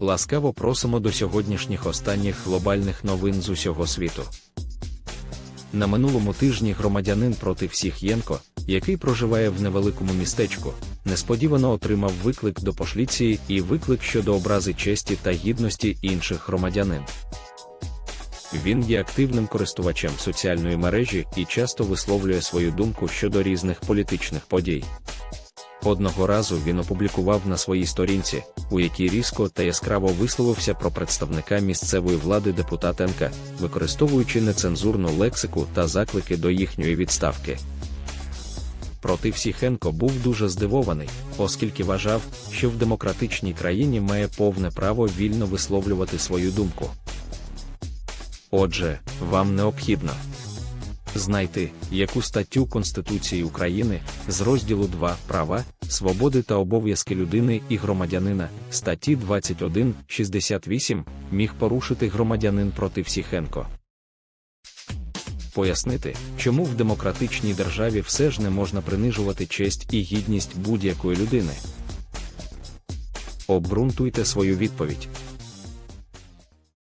Ласкаво просимо до сьогоднішніх останніх глобальних новин з усього світу. На минулому тижні громадянин проти всіх Єнко, який проживає в невеликому містечку, несподівано отримав виклик до пошліції і виклик щодо образи честі та гідності інших громадянин. Він є активним користувачем соціальної мережі і часто висловлює свою думку щодо різних політичних подій. Одного разу він опублікував на своїй сторінці, у якій різко та яскраво висловився про представника місцевої влади депутатенка, використовуючи нецензурну лексику та заклики до їхньої відставки. Проти всіхенко був дуже здивований, оскільки вважав, що в демократичній країні має повне право вільно висловлювати свою думку. Отже, вам необхідно знайти, яку статтю Конституції України з розділу 2 права, свободи та обов'язки людини і громадянина статті 21.68 міг порушити громадянин проти всіхенко. Пояснити, чому в демократичній державі все ж не можна принижувати честь і гідність будь-якої людини. Обґрунтуйте свою відповідь.